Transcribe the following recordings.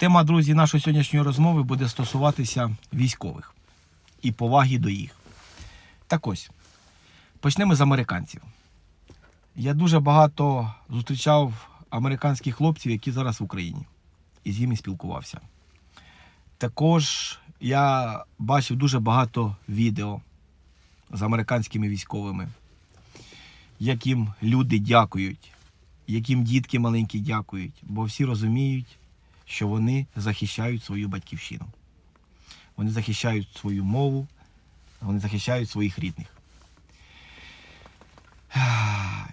Тема, друзі, нашої сьогоднішньої розмови буде стосуватися військових і поваги до їх. Так ось, почнемо з американців. Я дуже багато зустрічав американських хлопців, які зараз в Україні, і з ними спілкувався. Також я бачив дуже багато відео з американськими військовими, яким люди дякують, яким дітки маленькі дякують, бо всі розуміють, що вони захищають свою батьківщину. Вони захищають свою мову, вони захищають своїх рідних.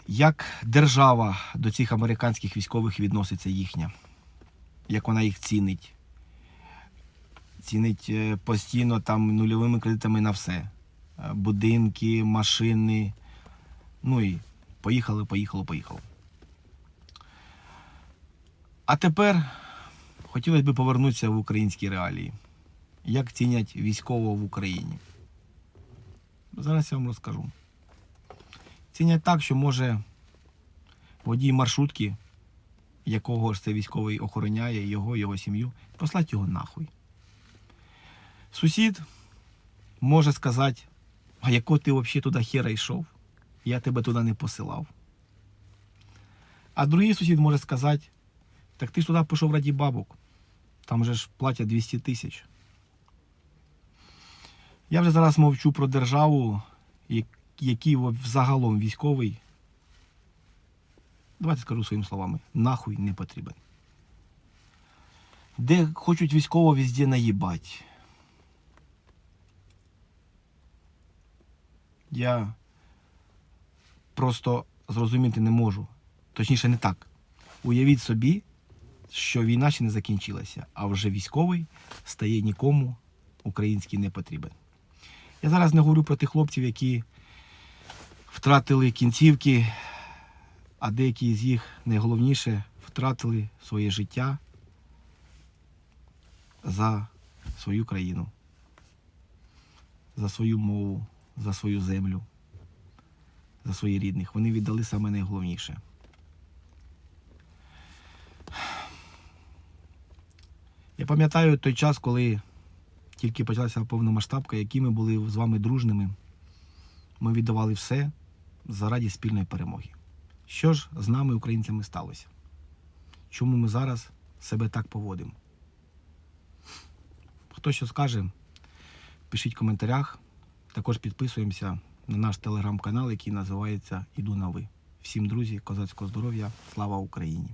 Як держава до цих американських військових відноситься їхня? Як вона їх цінить? Цінить е, постійно там нульовими кредитами на все. Е, Будинки, машини. Ну і поїхали, поїхало, поїхало. А тепер хотілося б повернутися в українські реалії. Як цінять військового в Україні? Зараз я вам розкажу. Цінять так, що може водій маршрутки, якого ж цей військовий охороняє, його, його сім'ю, послати його нахуй. Сусід може сказати, а якого ти взагалі туди хера йшов? Я тебе туди не посилав. А другий сусід може сказати, так ти ж туди пішов раді бабок. Там же ж платять 200 тисяч. Я вже зараз мовчу про державу, як- який взагалом військовий. Давайте скажу своїми словами, нахуй не потрібен. Де хочуть військово везде наїбать. Я просто зрозуміти не можу. Точніше, не так. Уявіть собі, що війна ще не закінчилася, а вже військовий стає нікому український не потрібен. Я зараз не говорю про тих хлопців, які втратили кінцівки, а деякі з їх найголовніше втратили своє життя за свою країну, за свою мову, за свою землю, за своїх рідних. Вони віддали саме найголовніше. Я пам'ятаю той час, коли тільки почалася повномасштабка, які ми були з вами дружними. Ми віддавали все заради спільної перемоги. Що ж з нами, українцями, сталося? Чому ми зараз себе так поводимо? Хто що скаже, пишіть в коментарях. Також підписуємося на наш телеграм-канал, який називається Іду на ви. Всім друзі, козацького здоров'я, слава Україні!